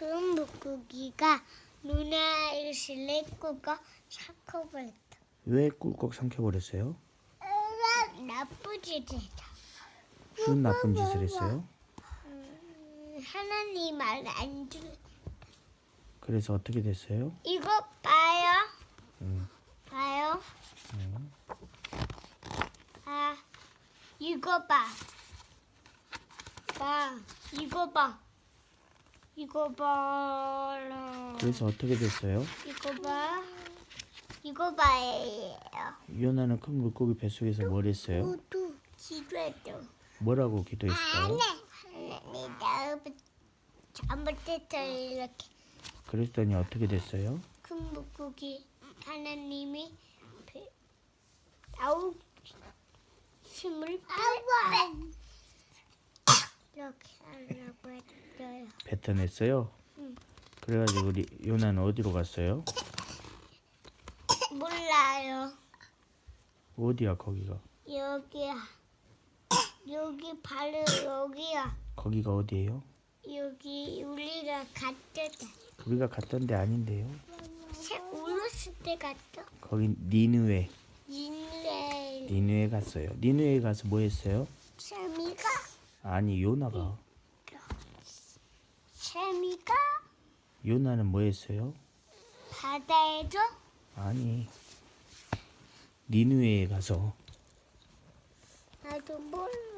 큰 물고기가 누나를 실내고가 샤커버렸다. 왜 꿀꺽 삼켜버렸어요? 나쁜 짓이다. 무슨 나쁜 짓을 했어요? 음, 하나님 말안 들. 그래서 어떻게 됐어요? 이거 봐요. 음, 봐요. 음. 아, 이거 봐. 봐. 이거 봐. 이거 봐라. 그래서 어떻게 됐어요? 이거 봐. 이거 봐요. 요나는 큰 물고기 뱃속에서 뭘 했어요? 모두 기도해도. 뭐라고 기도했을까요? 하나님 나를 잘못했어 이렇게 그랬더니 어떻게 됐어요? 큰 물고기 하나님이 배- 아우 힘을 빼 이렇게 하려고 했어요. 뱉어냈어요? 응. 그래가지고 우리 요나는 어디로 갔어요? 몰라요. 어디야 거기가? 여기야. 여기 바로 여기야. 거기가 어디예요? 여기 우리가 갔다. 우리가 갔던 데 아닌데요? 새 울었을 때 갔다. 거기 니누에 인레 니누에 갔어요. 니누에 가서 뭐 했어요? 세미가 아니 요나가 세미가 요나는 뭐 했어요? 바다에서 아니 니누에 가서 나도 몰라.